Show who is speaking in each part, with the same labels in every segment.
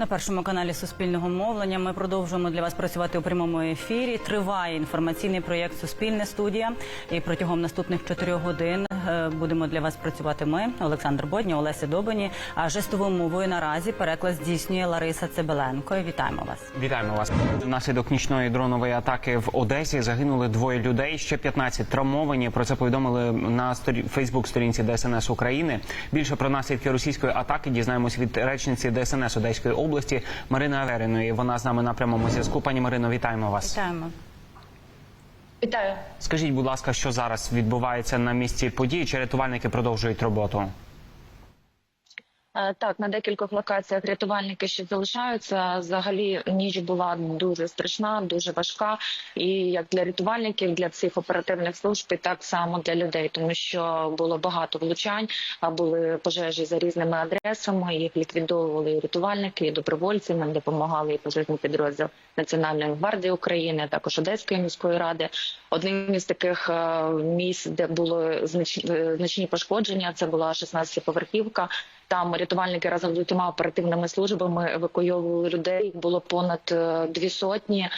Speaker 1: На першому каналі Суспільного мовлення ми продовжуємо для вас працювати у прямому ефірі. Триває інформаційний проєкт Суспільне студія. І протягом наступних чотирьох годин е, будемо для вас працювати ми, Олександр Бодня, Олеся Добані. А жестовою мовою наразі переклад здійснює Лариса Цибеленко. Вітаємо вас.
Speaker 2: Вітаємо вас. Внаслідок нічної дронової атаки в Одесі загинули двоє людей. Ще 15 травмовані. Про це повідомили на сторі... Фейсбук-сторінці ДСНС України. Більше про наслідки російської атаки дізнаємось від речниці ДСНС Одеської області Марини Авериної. Вона з нами на прямому зв'язку. Пані Марино, вітаємо вас.
Speaker 1: Вітаємо.
Speaker 3: Вітаю.
Speaker 2: Скажіть, будь ласка, що зараз відбувається на місці події? Чи рятувальники продовжують роботу?
Speaker 3: Е, Так, на декількох локаціях рятувальники ще залишаються. Взагалі ніч була дуже страшна, дуже важка. І як для рятувальників, для всіх оперативних служб, і так само для людей, тому що було багато влучань, були пожежі за різними адресами. Їх ліквідовували і рятувальники, і добровольці. Нам допомагали і пожежний підрозділ Національної гвардії України, також Одеської міської ради. Одним із таких е, місць, де було е, значні пошкодження, це була 16-поверхівка. Там рятувальники разом з усіма оперативними службами евакуйовували людей. Було понад е, дві сотні.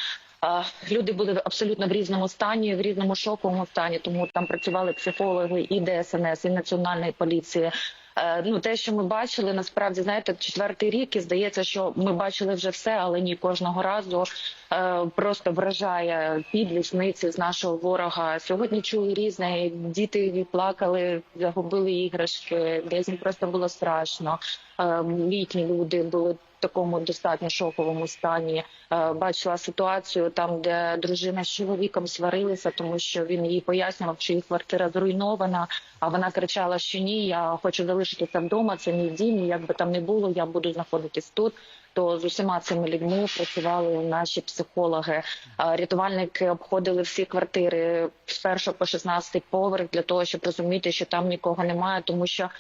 Speaker 3: Люди були абсолютно в різному стані, в різному шоковому стані. Тому там працювали психологи і ДСНС, і національної поліції. Е, Ну, те, що ми бачили, насправді знаєте, четвертий рік і здається, що ми бачили вже все, але ні кожного разу е, просто вражає підлість з нашого ворога. Сьогодні чули різне. Діти плакали, загубили іграшки, десь просто було страшно. Е, Літні люди були такому достатньо шоковому стані. Е, Бачила ситуацію там, де дружина з чоловіком сварилися, тому що він їй пояснював, що їх квартира зруйнована. А вона кричала, що ні, я хочу залишитися вдома. Це мій дім. Як би там не було, я буду знаходитись тут. То з усіма цими людьми працювали наші психологи. Рятувальники обходили всі квартири з першого по 16 поверх для того, щоб розуміти, що там нікого немає, тому що.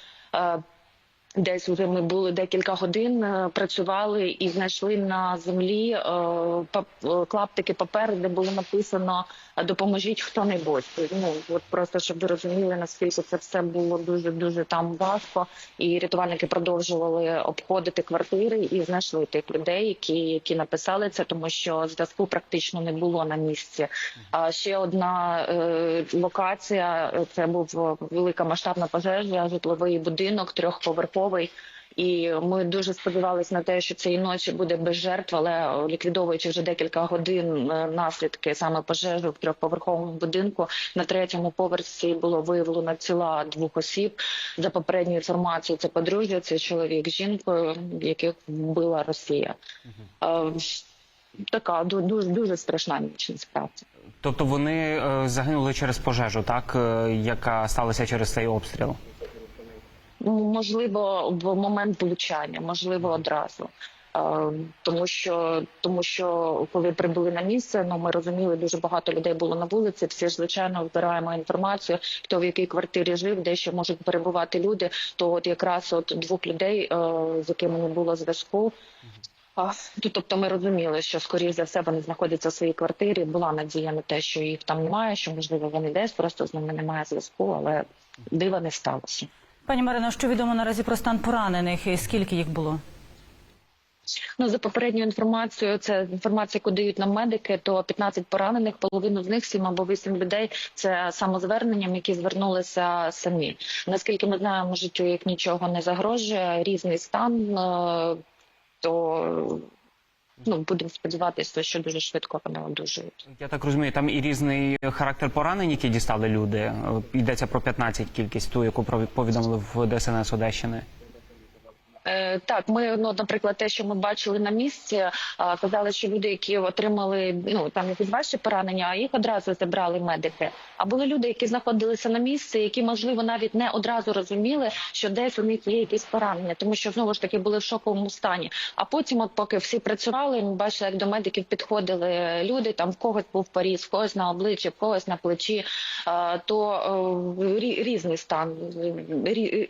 Speaker 3: Десь вже ми були декілька годин, е, працювали і знайшли на землі е, е, клаптики паперу, де було написано Допоможіть хто-небудь. Ну от просто щоб ви розуміли, наскільки це все було дуже дуже там важко. І рятувальники продовжували обходити квартири і знайшли тих людей, які, які написали це, тому що зв'язку практично не було на місці. А ще одна е, локація це був велика масштабна пожежа, житловий будинок трьохповерховий. І ми дуже сподівалися на те, що цієї ночі буде без жертв, але ліквідовуючи вже декілька годин е, наслідки саме пожежі в трьохповерховому будинку, на третьому поверсі було виявлено тіла двох осіб. За попередньою інформацією, це подружжя, це чоловік з жінкою, яких вбила Росія. Е, Така ду- дуже дуже страшна ніч насправді.
Speaker 2: Тобто вони е, загинули через пожежу, так яка сталася через цей обстріл.
Speaker 3: Ну, можливо, в момент влучання, можливо, одразу. Е, Тому що тому що коли прибули на місце, ну ми розуміли, дуже багато людей було на вулиці. Всі ж звичайно збираємо інформацію, хто в якій квартирі жив, де ще можуть перебувати люди. То от якраз от двох людей, е, з якими не було зв'язку. Ну, тобто ми розуміли, що скоріш за все вони знаходяться в своїй квартирі. Була надія на те, що їх там немає, що можливо вони десь просто з ними немає зв'язку, але дива не сталося.
Speaker 1: Пані Марино, що відомо наразі про стан поранених і скільки їх було?
Speaker 3: Ну за попередньою інформацією, це інформація, яку дають нам медики. То 15 поранених, половину з них 7 або 8 людей. Це самозверненням, які звернулися самі. Наскільки ми знаємо, життю їх нічого не загрожує, різний стан. е, То ну будемо сподіватися, що дуже швидко вони одужують.
Speaker 2: Я так розумію, там і різний характер поранень, які дістали люди. Йдеться про 15 кількість, ту, яку повідомили в ДСНС Одещини.
Speaker 3: Е, Так, ми ну, наприклад, те, що ми бачили на місці, казали, що люди, які отримали ну там якісь важчі поранення, їх одразу забрали медики. А були люди, які знаходилися на місці, які можливо навіть не одразу розуміли, що десь у них є якісь поранення, тому що знову ж таки були в шоковому стані. А потім, от поки всі працювали, ми бачили, як до медиків підходили люди. Там в когось був поріз, в когось на обличчі, в когось на плечі. То е, рі- різний стан,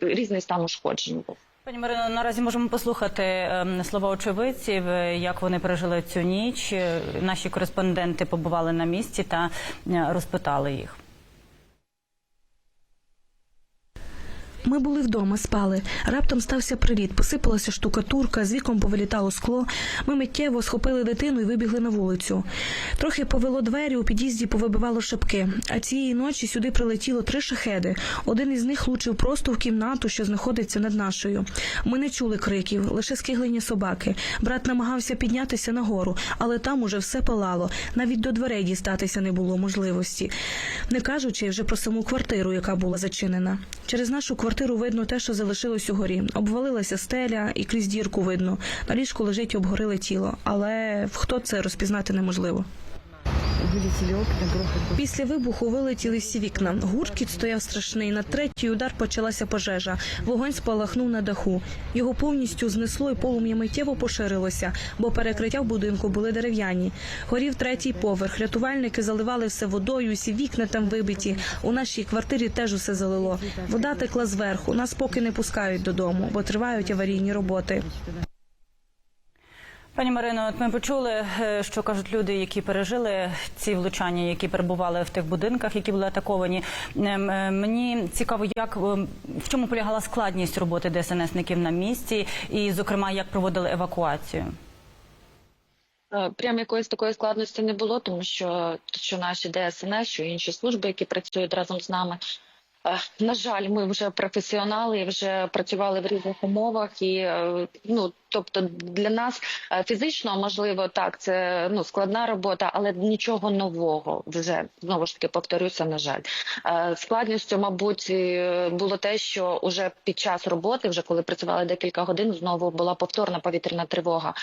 Speaker 3: різний стан ушкоджень був.
Speaker 1: Пані Марино, наразі можемо послухати ем, слова очевидців, е, як вони пережили цю ніч. Е, Наші кореспонденти побували на місці та е, розпитали їх.
Speaker 4: Ми були вдома, спали. Раптом стався приліт, посипалася штукатурка, з віком повилітало скло. Ми миттєво схопили дитину і вибігли на вулицю. Трохи повело двері, у під'їзді повибивало шибки. А цієї ночі сюди прилетіло три шахеди. Один із них влучив просто в кімнату, що знаходиться над нашою. Ми не чули криків, лише скиглення собаки. Брат намагався піднятися нагору, але там уже все палало. Навіть до дверей дістатися не було можливості. Не кажучи вже про саму квартиру, яка була зачинена. Через нашу квартиру видно те, що залишилось угорі. Обвалилася стеля, і крізь дірку видно. На ліжку лежить обгоріле тіло, але хто це розпізнати неможливо. Після вибуху вилетіли всі вікна. Гуркіт стояв страшний. На третій удар почалася пожежа. Вогонь спалахнув на даху. Його повністю знесло і полум'я миттєво поширилося, бо перекриття в будинку були дерев'яні. Горів третій поверх. Рятувальники заливали все водою, всі вікна там вибиті. У нашій квартирі теж усе залило. Вода текла зверху. Нас поки не пускають додому, бо тривають аварійні роботи.
Speaker 1: Пані Марино, от ми почули, е, що кажуть люди, які пережили ці влучання, які перебували в тих будинках, які були атаковані. Ем, е, Мені цікаво, як е, в чому полягала складність роботи ДСНСників на місці, і, зокрема, як проводили евакуацію.
Speaker 3: Прям якоїсь такої складності не було, тому що, що наші ДСНС, що інші служби, які працюють разом з нами. На жаль, ми вже професіонали, вже працювали в різних умовах, і ну тобто для нас е, фізично можливо так, це ну складна робота, але нічого нового вже знову ж таки повторюся. На жаль, Е, складністю, мабуть, е, було те, що уже під час роботи, вже коли працювали декілька годин, знову була повторна повітряна тривога.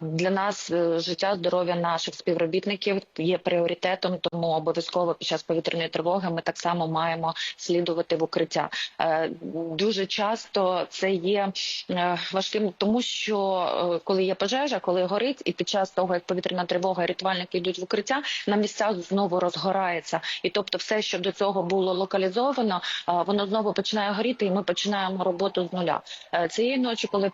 Speaker 3: Для нас життя, здоров'я наших співробітників є пріоритетом, тому обов'язково під час повітряної тривоги ми так само маємо слідувати в укриття. Дуже часто це є важким, тому що е, коли є пожежа, коли горить, і під час того, як повітряна тривога, рятувальники йдуть в укриття, на місцях знову розгорається. І тобто, все, що до цього було локалізовано, е, воно знову починає горіти, і ми починаємо роботу з нуля. Е, Цієї ночі, коли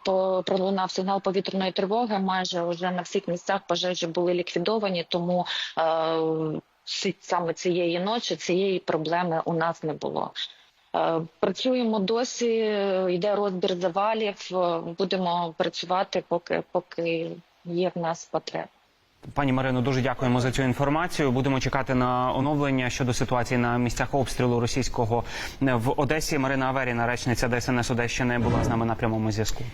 Speaker 3: пролунав сигнал повітряної тривоги, майже вже на всіх місцях пожежі були ліквідовані, тому саме цієї ночі цієї проблеми у нас не було. Е, Працюємо досі, йде розбір завалів. е, Будемо працювати, поки поки є в нас потреба.
Speaker 2: Пані Марино, дуже дякуємо за цю інформацію. Будемо чекати на оновлення щодо ситуації на місцях обстрілу російського в Одесі. Марина Аверіна, речниця ДСНС Одещини, була з нами на прямому зв'язку.